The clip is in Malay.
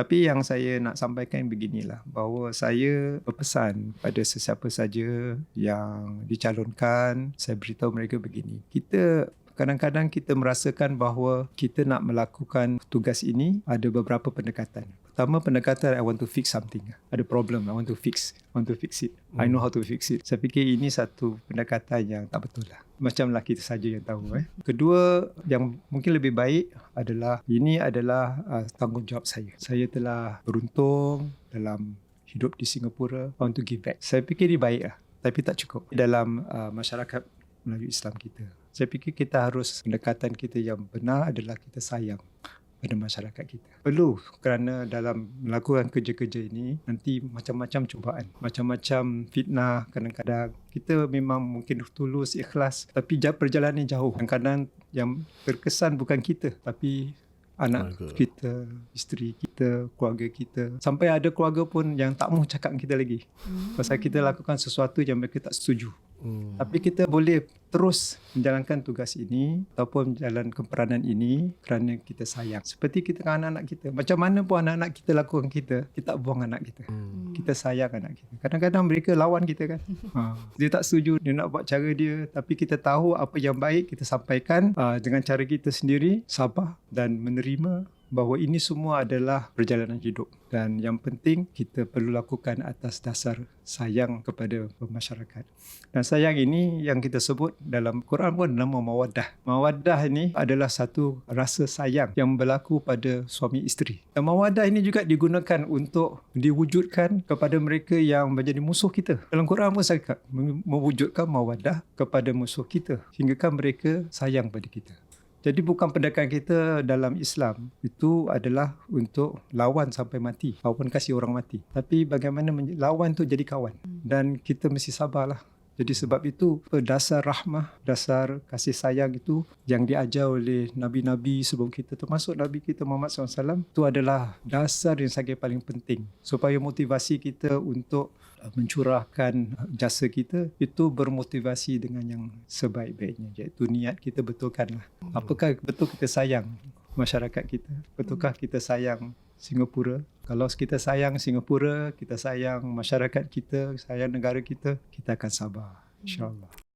Tapi yang saya nak sampaikan beginilah bahawa saya berpesan pada sesiapa saja yang dicalonkan saya beritahu mereka begini. Kita kadang-kadang kita merasakan bahawa kita nak melakukan tugas ini ada beberapa pendekatan. Pertama pendekatan I want to fix something. Ada problem I want to fix. I want to fix it. I know how to fix it. Saya fikir ini satu pendekatan yang tak betul lah. Macamlah kita saja yang tahu. Eh. Kedua yang mungkin lebih baik adalah ini adalah uh, tanggungjawab saya. Saya telah beruntung dalam hidup di Singapura. I want to give back. Saya fikir ini baik lah. Tapi tak cukup. Dalam uh, masyarakat Melayu Islam kita. Saya fikir kita harus pendekatan kita yang benar adalah kita sayang pada masyarakat kita. Perlu kerana dalam melakukan kerja-kerja ini nanti macam-macam cubaan, macam-macam fitnah kadang-kadang kita memang mungkin tulus, ikhlas tapi perjalanan jauh. Kadang-kadang yang terkesan bukan kita tapi anak keluarga. kita, isteri kita, keluarga kita. Sampai ada keluarga pun yang tak mau cakap kita lagi. Hmm. Pasal kita lakukan sesuatu yang mereka tak setuju. Hmm. Tapi kita boleh terus menjalankan tugas ini ataupun menjalankan peranan ini kerana kita sayang. Seperti kita dengan anak-anak kita. Macam mana pun anak-anak kita lakukan kita, kita tak buang anak kita. Hmm. Kita sayang anak kita. Kadang-kadang mereka lawan kita kan. ha. Dia tak setuju, dia nak buat cara dia. Tapi kita tahu apa yang baik, kita sampaikan uh, dengan cara kita sendiri, sabar dan menerima bahawa ini semua adalah perjalanan hidup dan yang penting kita perlu lakukan atas dasar sayang kepada masyarakat. Dan sayang ini yang kita sebut dalam Quran pun nama mawaddah. Mawaddah ini adalah satu rasa sayang yang berlaku pada suami isteri. Dan mawaddah ini juga digunakan untuk diwujudkan kepada mereka yang menjadi musuh kita. Dalam Quran pun saya mewujudkan mawaddah kepada musuh kita sehingga mereka sayang pada kita. Jadi bukan pendekatan kita dalam Islam itu adalah untuk lawan sampai mati, lawan kasih orang mati. Tapi bagaimana lawan tu jadi kawan dan kita mesti sabarlah. Jadi sebab itu dasar rahmah, dasar kasih sayang itu yang diajar oleh nabi-nabi sebelum kita termasuk nabi kita Muhammad SAW itu adalah dasar yang sangat paling penting. Supaya motivasi kita untuk mencurahkan jasa kita itu bermotivasi dengan yang sebaik-baiknya iaitu niat kita betulkanlah. Apakah betul kita sayang masyarakat kita? Betulkah kita sayang Singapura kalau kita sayang Singapura kita sayang masyarakat kita sayang negara kita kita akan sabar. Insyaallah